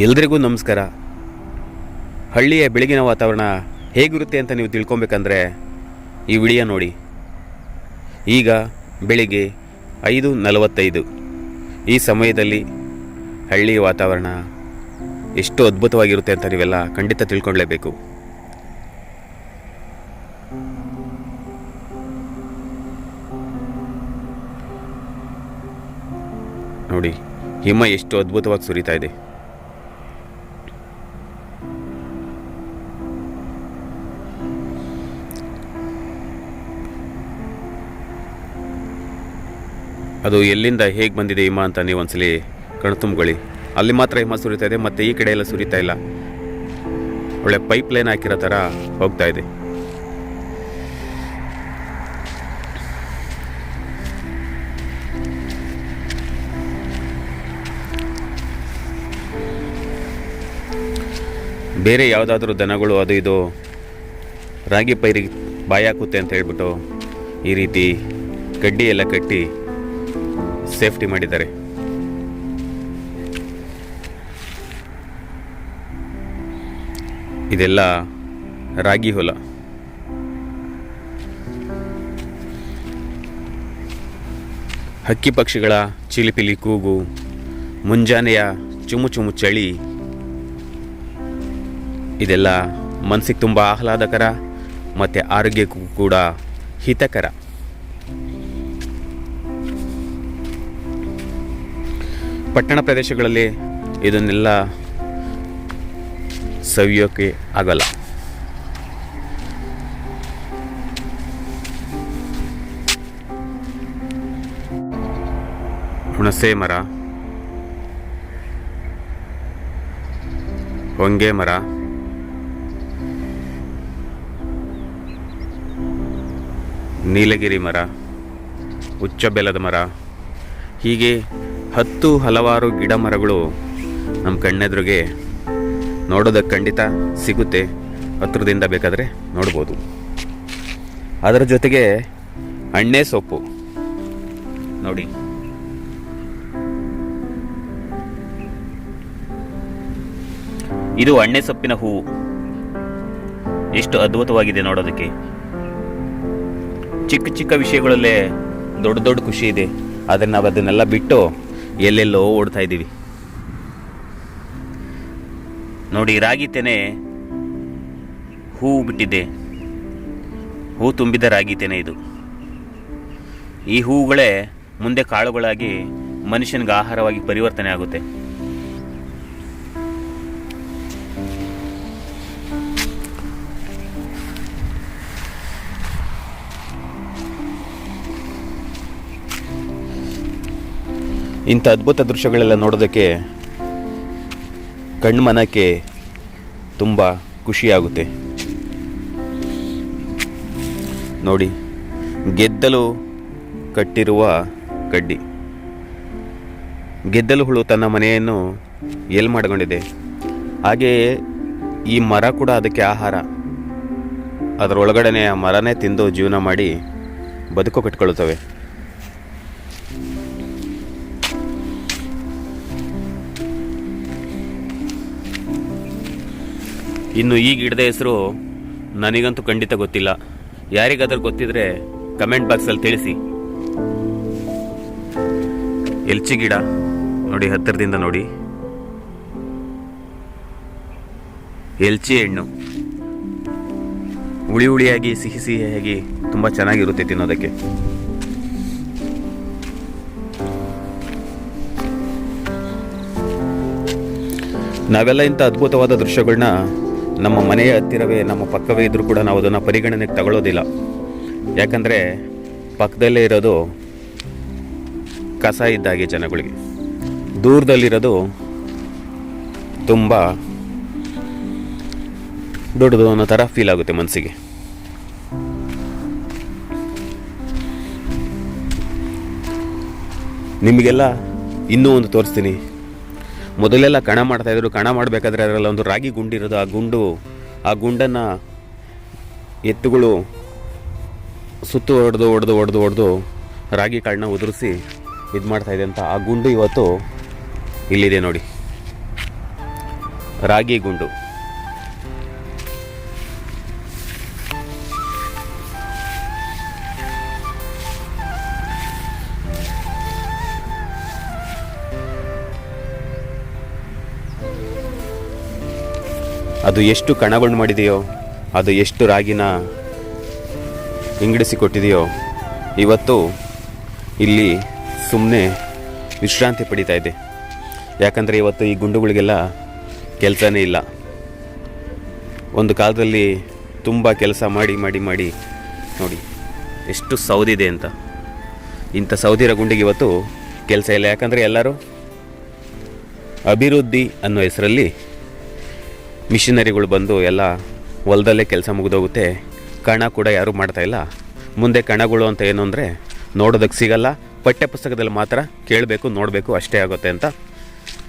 ಎಲ್ರಿಗೂ ನಮಸ್ಕಾರ. ಹಳ್ಳಿಯ ಬೆಳಗಿನ ವಾತಾವರಣ ಹೇಗಿರುತ್ತೆ ಅಂತ ನೀವು ತಿಳ್ಕೊಬೇಕಂದ್ರೆ ಈ ವಿಡಿಯೋ ನೋಡಿ. ಈಗ ಬೆಳಿಗ್ಗೆ ಐದು ನಲವತ್ತೈದು. ಈ ಸಮಯದಲ್ಲಿ ಹಳ್ಳಿಯ ವಾತಾವರಣ ಎಷ್ಟು ಅದ್ಭುತವಾಗಿರುತ್ತೆ ಅಂತ ನೀವೆಲ್ಲ ಖಂಡಿತ ತಿಳ್ಕೊಳ್ಳೇಬೇಕು ನೋಡಿ, ಹಿಮ ಎಷ್ಟು ಅದ್ಭುತವಾಗಿ ಸುರಿತಾ ಇದೆ. ಅದು ಎಲ್ಲಿಂದ ಹೇಗೆ ಬಂದಿದೆ ಹಿಮ ಅಂತ ನೀವು ಒಂದ್ಸಲಿ ಕಣ್ತುಂಬ್ಕೊಳ್ಳಿ. ಅಲ್ಲಿ ಮಾತ್ರ ಹಿಮ ಸುರಿತಾ ಇದೆ, ಮತ್ತು ಈ ಕಡೆ ಎಲ್ಲ ಸುರಿತಾ ಇಲ್ಲ. ಒಳ್ಳೆ ಪೈಪ್ ಲೈನ್ ಹಾಕಿರೋ ಥರ ಹೋಗ್ತಾ ಇದೆ. ಬೇರೆ ಯಾವುದಾದ್ರೂ ದನಗಳು ಅದು ಇದು ರಾಗಿ ಪೈರಿಗೆ ಬಾಯಾಕುತ್ತೆ ಅಂತ ಹೇಳ್ಬಿಟ್ಟು ಈ ರೀತಿ ಕಡ್ಡಿ ಎಲ್ಲ ಕಟ್ಟಿ ಸೇಫ್ಟಿ ಮಾಡಿದ್ದಾರೆ. ಇದೆಲ್ಲ ರಾಗಿ ಹೊಲ. ಹಕ್ಕಿ ಪಕ್ಷಿಗಳ ಚಿಲಿಪಿಲಿ ಕೂಗು, ಮುಂಜಾನೆಯ ಚುಮು ಚುಮು ಚಳಿ, ಇದೆಲ್ಲ ಮನಸ್ಸಿಗೆ ತುಂಬ ಆಹ್ಲಾದಕರ ಮತ್ತು ಆರೋಗ್ಯಕ್ಕೂ ಕೂಡ ಹಿತಕರ. ಪಟ್ಟಣ ಪ್ರದೇಶಗಳಲ್ಲಿ ಇದನ್ನೆಲ್ಲ ಸವಿಯೋಕೆ ಆಗಲ್ಲ. ಹುಣಸೆ ಮರ, ಹೊಂಗೆ ಮರ, ನೀಲಗಿರಿ ಮರ ಉಚ್ಚ ಬೆಲದ ಮರ, ಹೀಗೆ ಹತ್ತು ಹಲವಾರು ಗಿಡ ಮರಗಳು ನಮ್ಮ ಕಣ್ಣೆದುರಿಗೆ ನೋಡೋದಕ್ಕೆ ಖಂಡಿತ ಸಿಗುತ್ತೆ. ಹತ್ರದಿಂದ ಬೇಕಾದರೆ ನೋಡ್ಬೋದು. ಅದರ ಜೊತೆಗೆ ಅಣ್ಣೆ ಸೊಪ್ಪು. ನೋಡಿ. ಇದು ಅಣ್ಣೆ ಸೊಪ್ಪಿನ ಹೂವು. ಎಷ್ಟು ಅದ್ಭುತವಾಗಿದೆ ನೋಡೋದಕ್ಕೆ. ಚಿಕ್ಕ ಚಿಕ್ಕ ವಿಷಯಗಳಲ್ಲೇ ದೊಡ್ಡ ದೊಡ್ಡ ಖುಷಿ ಇದೆ. ಆದರೆ ನಾವು ಅದನ್ನೆಲ್ಲ ಬಿಟ್ಟು ಎಲ್ಲೆಲ್ಲೋ ಓಡ್ತಾ ಇದ್ದೀವಿ. ನೋಡಿ, ರಾಗಿ ತೆನೆ ಹೂವು ಬಿಟ್ಟಿದೆ ಹೂ ತುಂಬಿದ ರಾಗಿ ತೆನೆ ಇದು. ಈ ಹೂವುಗಳೇ ಮುಂದೆ ಕಾಳುಗಳಾಗಿ ಮನುಷ್ಯನಿಗೆ ಆಹಾರವಾಗಿ ಪರಿವರ್ತನೆ ಆಗುತ್ತೆ. ಇಂಥ ಅದ್ಭುತ ದೃಶ್ಯಗಳೆಲ್ಲ ನೋಡೋದಕ್ಕೆ ಕಣ್ಮನಕ್ಕೆ ತುಂಬ ಖುಷಿಯಾಗುತ್ತೆ. ನೋಡಿ, ಗೆದ್ದಲು ಕಟ್ಟಿರುವ ಕಡ್ಡಿ. ಗೆದ್ದಲು ಹುಳು ತನ್ನ ಮನೆಯನ್ನು ಎಲ್ಲಿ ಮಾಡಿಕೊಂಡಿದೆ? ಹಾಗೆಯೇ ಈ ಮರ ಕೂಡ ಅದಕ್ಕೆ ಆಹಾರ. ಅದರೊಳಗಡೆನೆ ಆ ಮರನೇ ತಿಂದು ಜೀವನ ಮಾಡಿ ಬದುಕು ಕಟ್ಕೊಳ್ತವೆ ಇನ್ನು ಈ ಗಿಡದ ಹೆಸರು ನನಗಂತೂ ಖಂಡಿತ ಗೊತ್ತಿಲ್ಲ. ಯಾರಿಗಾದ್ರೂ ಗೊತ್ತಿದ್ರೆ ಕಮೆಂಟ್ ಬಾಕ್ಸಲ್ಲಿ ತಿಳಿಸಿ. ಎಲ್ಚಿ ಗಿಡ ನೋಡಿ ಹತ್ತಿರದಿಂದ ನೋಡಿ. ಎಲ್ಚಿ ಹಣ್ಣು. ಹುಳಿ ಹುಳಿಯಾಗಿ, ಸಿಹಿ ಸಿಹಿಯಾಗಿ ತುಂಬ ಚೆನ್ನಾಗಿರುತ್ತೆ ತಿನ್ನೋದಕ್ಕೆ. ನಾವೆಲ್ಲ ಇಂಥ ಅದ್ಭುತವಾದ ದೃಶ್ಯಗಳನ್ನ ನಮ್ಮ ಮನೆಯ ಹತ್ತಿರವೇ, ನಮ್ಮ ಪಕ್ಕವೇ ಇದ್ದರೂ ಕೂಡ ನಾವು ಅದನ್ನು ಪರಿಗಣನೆಗೆ ತಗೊಳ್ಳೋದಿಲ್ಲ. ಯಾಕಂದರೆ ಪಕ್ಕದಲ್ಲೇ ಇರೋದು ಕಸ ಇದ್ದಾಗೆ ಜನಗಳಿಗೆ. ದೂರದಲ್ಲಿರೋದು ತುಂಬ ದೊಡ್ಡದು ಅನ್ನೋ ಥರ ಫೀಲ್ ಆಗುತ್ತೆ ಮನಸ್ಸಿಗೆ. ನಿಮಗೆಲ್ಲ ಇನ್ನೂ ಒಂದು ತೋರಿಸ್ತೀನಿ. ಮೊದಲೆಲ್ಲ ಕಣ ಮಾಡ್ತಾಯಿದ್ರು ಕಣ ಮಾಡಬೇಕಾದ್ರೆ ಅದರಲ್ಲಿ ಒಂದು ರಾಗಿ ಗುಂಡಿರೋದು ಆ ಗುಂಡು, ಆ ಗುಂಡನ್ನು ಎತ್ತುಗಳು ಸುತ್ತು ಹೊಡೆದು ಹೊಡೆದು ಹೊಡೆದು ಹೊಡೆದು ರಾಗಿ ಕಾಳನ್ನ ಉದುರಿಸಿ ಇದು ಇದೆ ಅಂತ ಆ ಗುಂಡು ಇವತ್ತು ಇಲ್ಲಿದೆ ನೋಡಿ. ರಾಗಿ ಗುಂಡು. ಅದು ಎಷ್ಟು ಕಣಗಳು ಮಾಡಿದೆಯೋ ಅದು ಎಷ್ಟು ರಾಗಿನ ಹಿಂಗಡಿಸಿಕೊಟ್ಟಿದೆಯೋ ಇವತ್ತು ಇಲ್ಲಿ ಸುಮ್ಮನೆ ವಿಶ್ರಾಂತಿ ಪಡಿತಾ ಇದೆ. ಯಾಕಂದರೆ ಇವತ್ತು ಈ ಗುಂಡುಗಳಿಗೆಲ್ಲ ಕೆಲಸನೇ ಇಲ್ಲ. ಒಂದು ಕಾಲದಲ್ಲಿ ತುಂಬ ಕೆಲಸ ಮಾಡಿ ಮಾಡಿ ಮಾಡಿ, ನೋಡಿ, ಎಷ್ಟು ಸೌದಿದೆ ಅಂತ. ಇಂಥ ಸೌದಿರ ಗುಂಡಿಗೆ ಇವತ್ತು ಕೆಲಸ ಇಲ್ಲ. ಯಾಕಂದರೆ ಎಲ್ಲರೂ ಅಭಿವೃದ್ಧಿ ಅನ್ನೋ ಹೆಸರಲ್ಲಿ ಮಿಷಿನರಿಗಳು ಬಂದು ಎಲ್ಲ ಹೊಲದಲ್ಲೇ ಕೆಲಸ ಮುಗಿದೋಗುತ್ತೆ. ಕಣ ಕೂಡ ಯಾರೂ ಮಾಡ್ತಾ ಇಲ್ಲ. ಮುಂದೆ ಕಣಗಳು ಅಂತ ಏನು ಅಂದರೆ ನೋಡೋದಕ್ಕೆ ಸಿಗಲ್ಲ. ಪಠ್ಯ ಪುಸ್ತಕದಲ್ಲಿ ಮಾತ್ರ ಕೇಳಬೇಕು, ನೋಡಬೇಕು, ಅಷ್ಟೇ ಆಗುತ್ತೆ ಅಂತ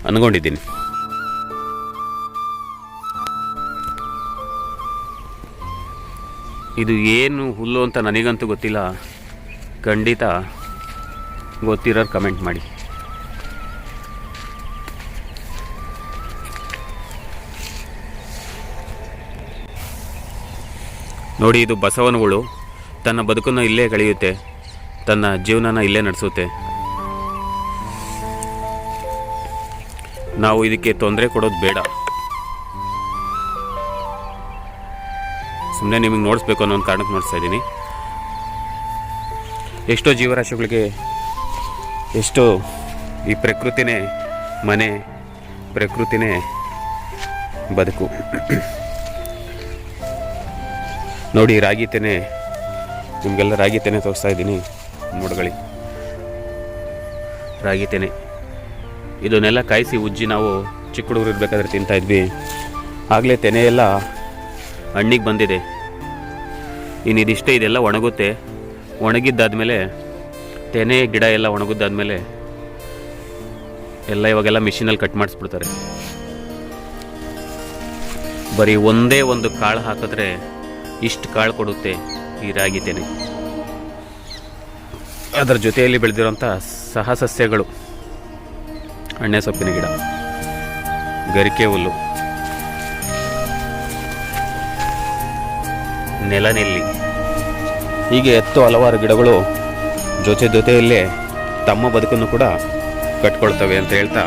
ಅಂದ್ಕೊಂಡಿದ್ದೀನಿ ಇದು ಏನು ಹುಲ್ಲು ಅಂತ ನನಗಂತೂ ಗೊತ್ತಿಲ್ಲ. ಖಂಡಿತ ಗೊತ್ತಿರೋರು ಕಮೆಂಟ್ ಮಾಡಿ. ನೋಡಿ, ಇದು ಬಸವನಗಳು ತನ್ನ ಬದುಕನ್ನು ಇಲ್ಲೇ ಕಳೆಯುತ್ತೆ. ತನ್ನ ಜೀವನನ ಇಲ್ಲೇ ನಡೆಸುತ್ತೆ. ನಾವು ಇದಕ್ಕೆ ತೊಂದರೆ ಕೊಡೋದು ಬೇಡ. ಸುಮ್ಮನೆ ನಿಮಗೆ ನೋಡಿಸ್ಬೇಕು ಅನ್ನೋ ಒಂದು ಕಾರಣಕ್ಕೆ ನೋಡಿಸ್ತಾ ಇದ್ದೀನಿ. ಎಷ್ಟೋ ಜೀವರಾಶಿಗಳಿಗೆ, ಎಷ್ಟೋ ಈ ಪ್ರಕೃತಿನೇ ಮನೆ, ಪ್ರಕೃತಿನೇ ಬದುಕು. ನೋಡಿ, ರಾಗಿ ತೆನೆ. ನಿಮಗೆಲ್ಲ ರಾಗಿ ತೆನೆ ತೋರಿಸ್ತಾ ಇದ್ದೀನಿ, ನೋಡ್ಕೊಳ್ಳಿ. ರಾಗಿ ತೆನೆ. ಇದನ್ನೆಲ್ಲ ಕಾಯಿಸಿ ಉಜ್ಜಿ ನಾವು ಚಿಕ್ಕ ಹುಡುಗರು ಇರಬೇಕಾದ್ರೆ ತಿಂತಾ ಇದ್ವಿ. ಆಗಲೇ ತೆನೆ ಎಲ್ಲ ಹಣ್ಣಿಗೆ ಬಂದಿದೆ. ಇನ್ನು ಇದಿಷ್ಟೇ ಇದೆಲ್ಲ ಒಣಗುತ್ತೆ. ಒಣಗಿದ್ದಾದ್ಮೇಲೆ ತೆನೆ, ಗಿಡ ಎಲ್ಲ ಒಣಗಿದ್ದಾದಮೇಲೆ ಎಲ್ಲ ಇವಾಗೆಲ್ಲ ಮಿಷಿನಲ್ಲಿ ಕಟ್ ಮಾಡಿಸ್ಬಿಡ್ತಾರೆ. ಬರೀ ಒಂದೇ ಒಂದು ಕಾಳು ಹಾಕಿದ್ರೆ ಇಷ್ಟು ಕಾಳು ಕೊಡುತ್ತೆ ಈ ರಾಗಿ ತೆನೆ ಅದರ ಜೊತೆಯಲ್ಲಿ ಬೆಳೆದಿರೋಂಥ ಸಹಸಸ್ಯಗಳು ಅಣ್ಣೆ ಸೊಪ್ಪಿನ ಗಿಡ, ಗರಿಕೆ ಹುಲ್ಲು, ನೆಲನೆಲ್ಲಿ. ಹೀಗೆ ಎತ್ತು ಹಲವಾರು ಗಿಡಗಳು ಜೊತೆ ಜೊತೆಯಲ್ಲೇ ತಮ್ಮ ಬದುಕನ್ನು ಕೂಡ ಕಟ್ಕೊಳ್ತವೆ ಅಂತ ಹೇಳ್ತಾ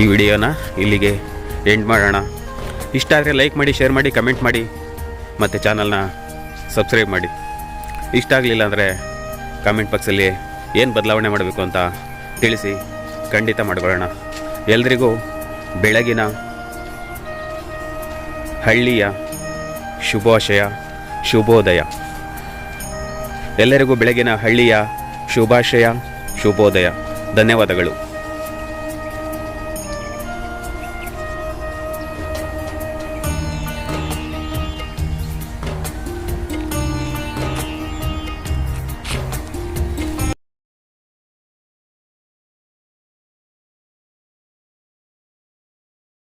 ಈ ವಿಡಿಯೋನ ಇಲ್ಲಿಗೆ ಎಂಡ್ ಮಾಡೋಣ. ಇಷ್ಟ ಆದರೆ ಲೈಕ್ ಮಾಡಿ ಶೇರ್ ಮಾಡಿ ಕಮೆಂಟ್ ಮಾಡಿ, ಮತ್ತು ಚಾನಲ್ನ ಸಬ್ಸ್ಕ್ರೈಬ್ ಮಾಡಿ. ಇಷ್ಟ ಆಗಲಿಲ್ಲ ಅಂದರೆ ಕಮೆಂಟ್ ಬಾಕ್ಸಲ್ಲಿ ಏನು ಬದಲಾವಣೆ ಮಾಡಬೇಕು ಅಂತ ತಿಳಿಸಿ ಖಂಡಿತ ಮಾಡ್ಕೊಳ್ಳೋಣ. ಎಲ್ರಿಗೂ ಬೆಳಗಿನ ಹಳ್ಳಿಯ ಶುಭಾಶಯ, ಶುಭೋದಯ. ಎಲ್ಲರಿಗೂ ಬೆಳಗಿನ ಹಳ್ಳಿಯ ಶುಭಾಶಯ, ಶುಭೋದಯ. ಧನ್ಯವಾದಗಳು.